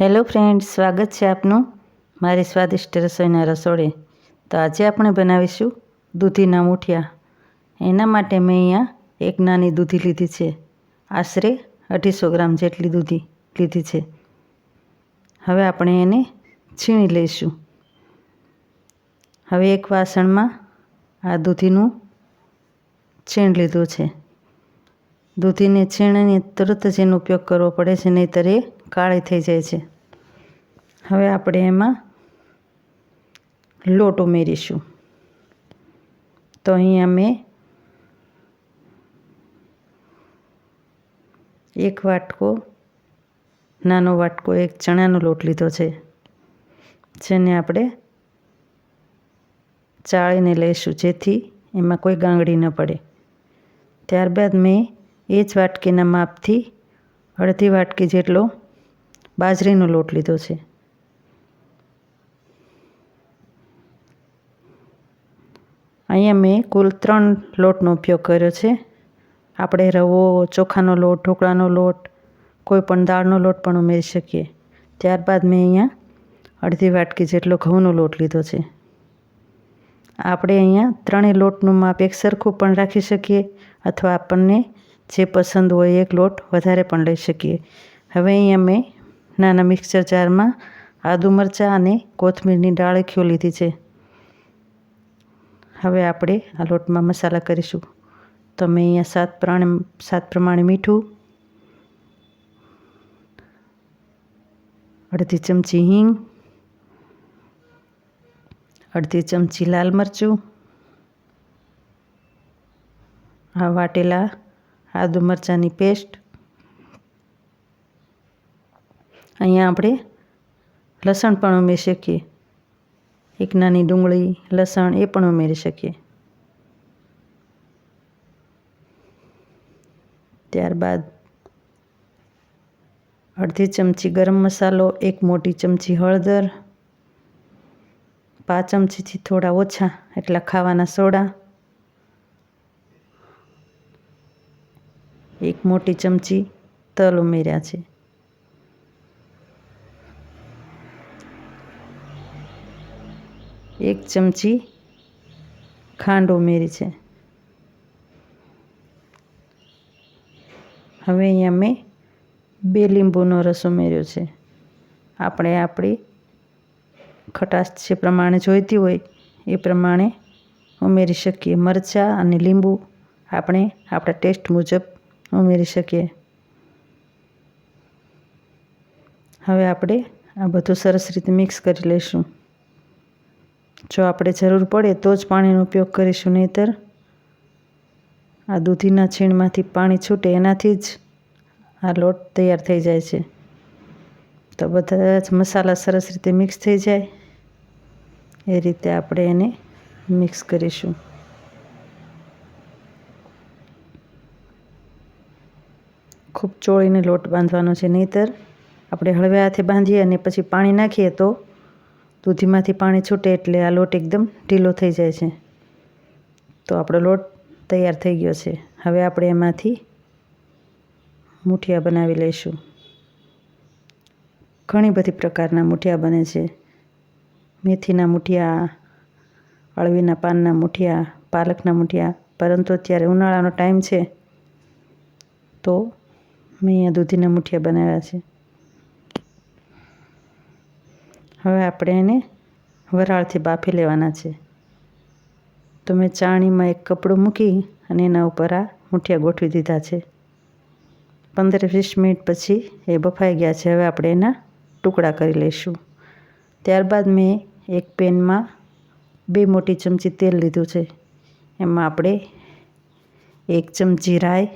Hello friend સ્વાગત છે આપનું મારી સ્વાદિષ્ટ રસોઈના રસોડે. તો આજે આપણે બનાવીશું દૂધીના મૂઠિયા. એના માટે મેં અહીંયા એક નાની દૂધી લીધી છે. આશરે અઢીસો ગ્રામ જેટલી દૂધી લીધી છે. હવે આપણે એને છીણી લઈશું. હવે એક વાસણમાં આ દૂધીનું છીણ લીધું છે. દૂધીને છીણને તરત જ એનો ઉપયોગ કરવો પડે છે, નહીંતર એ કાળી થઈ જાય છે. હવે આપણે એમાં લોટ ઉમેરીશું. તો અહીંયા મેં એક વાટકો, નાનો વાટકો, એક ચણાનો લોટ લીધો છે, જેને આપણે ચાળીને લઈશું જેથી એમાં કોઈ ગાંગડી ન પડે. ત્યારબાદ મેં એ જ વાટકીના માપથી અડધી વાટકી જેટલો બાજરીનો લોટ લીધો છે. અહીંયા મેં કુલ ત્રણ લોટનો ઉપયોગ કર્યો છે. આપણે રવો, ચોખાનો લોટ, ઢોકળાનો લોટ, કોઈ પણ દાળનો લોટ પણ ઉમેરી શકીએ. ત્યારબાદ મેં અહીંયા અડધી વાટકી જેટલો ઘઉંનો લોટ લીધો છે. આપણે અહીંયા ત્રણેય લોટનું માપ એક સરખું પણ રાખી શકીએ અથવા આપણને જે પસંદ હોય એક લોટ વધારે પણ લઈ શકીએ. હવે અહીંયા મેં નાના મિક્સર જારમાં આદુ મરચાં અને કોથમીરની ડાળખીઓ લીધી છે. હવે આપણે આ લોટમાં મસાલા કરીશું. તો મેં અહીંયા સાત પ્રમાણે સાત પ્રમાણે મીઠું, અડધી ચમચી હિંગ, અડધી ચમચી લાલ મરચું, આ વાટેલા આદુ મરચાંની પેસ્ટ અહીંયા આપણે લસણ પણ ઉમેરી શકીએ. એક નાની ડુંગળી, લસણ એ પણ ઉમેરી શકીએ. ત્યારબાદ અડધી ચમચી ગરમ મસાલો, એક મોટી ચમચી હળદર, પાંચ ચમચીથી થોડા ઓછા એટલા ખાવાના સોડા, એક મોટી ચમચી તલ ઉમેર્યા છે. એક ચમચી ખાંડ ઉમેરી છે. હવે અહીંયા મેં બે લીંબુનો રસ ઉમેર્યો છે. આપણે આપણી ખટાશ જે પ્રમાણે જોઈતી હોય એ પ્રમાણે ઉમેરી શકીએ. મરચાં અને લીંબુ આપણે આપણા ટેસ્ટ મુજબ ઉમેરી શકીએ. હવે આપણે આ બધું સરસ રીતે મિક્સ કરી લઈશું. જો આપણે જરૂર પડે તો જ પાણીનો ઉપયોગ કરીશું, નહીંતર આ દૂધીના છીણમાંથી પાણી છૂટે એનાથી જ આ લોટ તૈયાર થઈ જાય છે. તો બધા જ મસાલા સરસ રીતે મિક્સ થઈ જાય. એ રીતે આપણે એને મિક્સ કરીશું. ખૂબ ચોળીને લોટ બાંધવાનો છે, નહીંતર આપણે હળવે હાથે બાંધીએ અને પછી પાણી નાખીએ તો દૂધીમાંથી પાણી છૂટે એટલે આ લોટ એકદમ ઢીલો થઈ જાય છે. તો આપણો લોટ તૈયાર થઈ ગયો છે. હવે આપણે એમાંથી મૂઠિયા બનાવી લઈશું. ઘણી બધી પ્રકારના મૂઠિયા બને છે. મેથીના મૂઠિયા, અળવીના પાનના મૂઠિયા, પાલકના મૂઠિયા, પરંતુ અત્યારે ઉનાળાનો ટાઈમ છે. તો મેં અહીંયા દૂધીના મૂઠિયા બનાવ્યા છે. હવે આપણે એને વરાળથી બાફી લેવાના છે. તો મેં ચાણીમાં એક કપડું મૂકી અને એના ઉપર આ મૂઠિયા ગોઠવી દીધા છે. પંદર વીસ મિનિટ પછી એ બફાઈ ગયા છે. હવે આપણે એના ટુકડા કરી લઈશું. ત્યારબાદ મેં એક પેનમાં બે મોટી ચમચી તેલ લીધું છે. એમાં આપણે એક ચમચી રાઈ,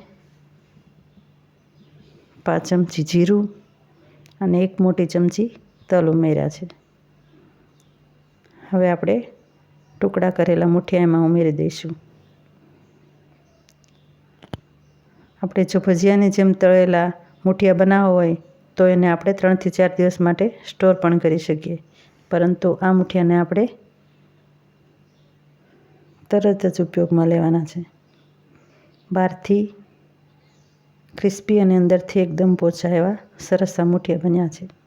પાંચ ચમચી જીરું અને એક મોટી ચમચી તલ ઉમેર્યા છે. હવે આપણે ટુકડા કરેલા મૂઠિયા એમાં ઉમેરી દઈશું. આપણે જો ભજીયાની જેમ તળેલા મુઠિયા બનાવવા હોય, તો એને આપણે ત્રણથી ચાર દિવસ માટે સ્ટોર પણ કરી શકીએ. પરંતુ આ મુઠિયાને આપણે તરત જ ઉપયોગમાં લેવાના છે. બહારથી ક્રિસ્પી અને અંદરથી એકદમ પોચા એવા સરસ આ મુઠિયા બન્યા છે.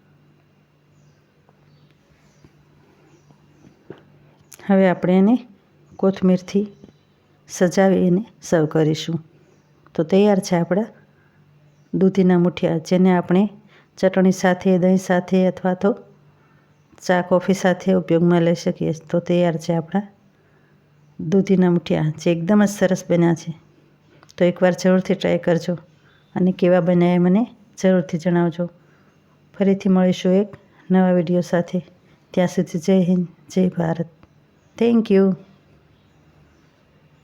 હવે આપણે એને કોથમીરથી સજાવી અને સર્વ કરીશું. તો તૈયાર છે આપણા દૂધીના મુઠિયા, જેને આપણે ચટણી સાથે, દહીં સાથે અથવા તો ચા કોફી સાથે ઉપયોગમાં લઈ શકીએ. તો તૈયાર છે આપણા દૂધીના મુઠિયા, જે એકદમ જ સરસ બન્યા છે. તો એકવાર જરૂરથી ટ્રાય કરજો અને કેવા બન્યા એ મને જરૂરથી જણાવજો. ફરીથી મળીશું એક નવા વીડિયો સાથે. ત્યાં સુધી જય હિન્દ, જય ભારત. Thank you.